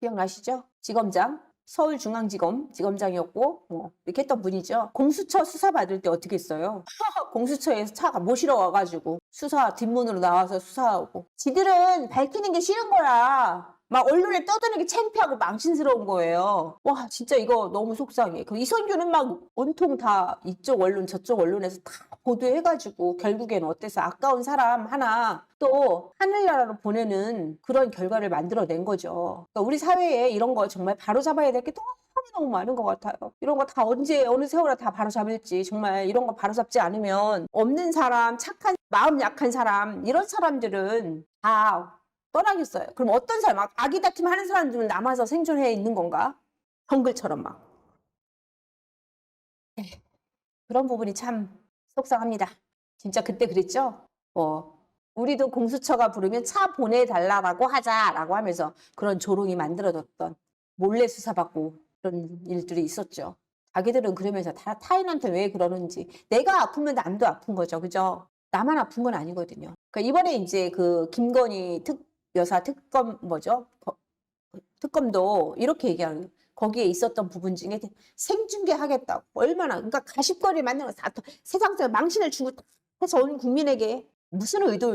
기억나시죠? 지검장. 서울중앙지검 지검장이었고 뭐 이렇게 했던 분이죠. 공수처 수사 받을 때 어떻게 했어요? 공수처에서 차가 모시러 와가지고 수사 뒷문으로 나와서 수사하고 지들은 밝히는 게 싫은 거야. 막 언론에 떠드는 게 창피하고 망신스러운 거예요. 와 진짜 이거 너무 속상해. 그 이선규는 막 온통 다 이쪽 언론 저쪽 언론에서 다 보도해가지고 결국에는 어때서 아까운 사람 하나 또 하늘나라로 보내는 그런 결과를 만들어낸 거죠. 그러니까 우리 사회에 이런 거 정말 바로 잡아야 될 게 너무 너무 많은 것 같아요. 이런 거 다 언제 어느 세월에 다 바로 잡을지 정말 이런 거 바로 잡지 않으면 없는 사람, 착한 마음 약한 사람 이런 사람들은 다 떠나겠어요. 그럼 어떤 사람, 막 아기 다툼 하는 사람들은 남아서 생존해 있는 건가? 정글처럼 막. 네. 그런 부분이 참 속상합니다. 진짜 그때 그랬죠? 어, 우리도 공수처가 부르면 차 보내달라고 하자라고 하면서 그런 조롱이 만들어졌던 몰래 수사받고 그런 일들이 있었죠. 자기들은 그러면서 다 타인한테 왜 그러는지 내가 아프면 남도 아픈 거죠. 그죠? 나만 아픈 건 아니거든요. 그러니까 이번에 이제 그 김건희 특 여사 특검 뭐죠? 거- 특검도 이렇게 얘기하는. 거기에 있었던 부분 중에 생중계 하겠다고 얼마나 그러니까 가십거리 만드는 거다 세상에서 망신을 주고 다 해서 온 국민에게 무슨 의도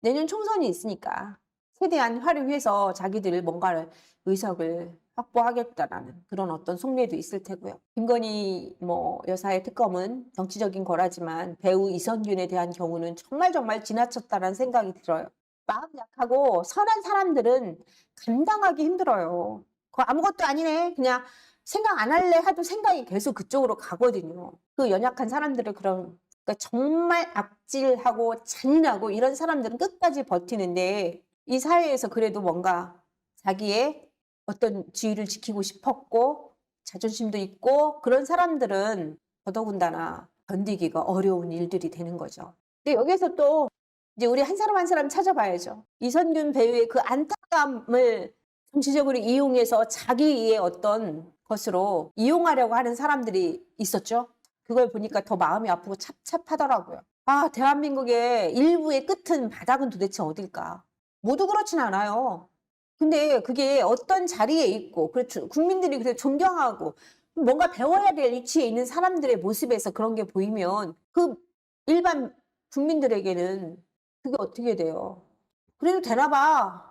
내년 총선이 있으니까 최대한 활용해서 자기들 뭔가를 의석을 확보하겠다라는 그런 어떤 속내도 있을 테고요. 김건희 뭐 여사의 특검은 정치적인 거라지만 배우 이선균에 대한 경우는 정말 정말 지나쳤다는 생각이 들어요. 마음 약하고 선한 사람들은 감당하기 힘들어요. 그거 아무것도 아니네. 그냥 생각 안 할래 하도 생각이 계속 그쪽으로 가거든요. 그 연약한 사람들을 그런 그러니까 정말 악질하고 잔인하고 이런 사람들은 끝까지 버티는데 이 사회에서 그래도 뭔가 자기의 어떤 지위를 지키고 싶었고 자존심도 있고 그런 사람들은 더더군다나 견디기가 어려운 일들이 되는 거죠. 근데 여기서 또 이제 우리 한 사람 한 사람 찾아봐야죠. 이선균 배우의 그 안타까움을 정치적으로 이용해서 자기의 어떤 것으로 이용하려고 하는 사람들이 있었죠. 그걸 보니까 더 마음이 아프고 찹찹하더라고요. 아, 대한민국의 일부의 끝은 바닥은 도대체 어딜까? 모두 그렇진 않아요. 근데 그게 어떤 자리에 있고, 그렇죠. 국민들이 그래 존경하고, 뭔가 배워야 될 위치에 있는 사람들의 모습에서 그런 게 보이면, 그 일반 국민들에게는 그게 어떻게 돼요? 그래도 되나 봐.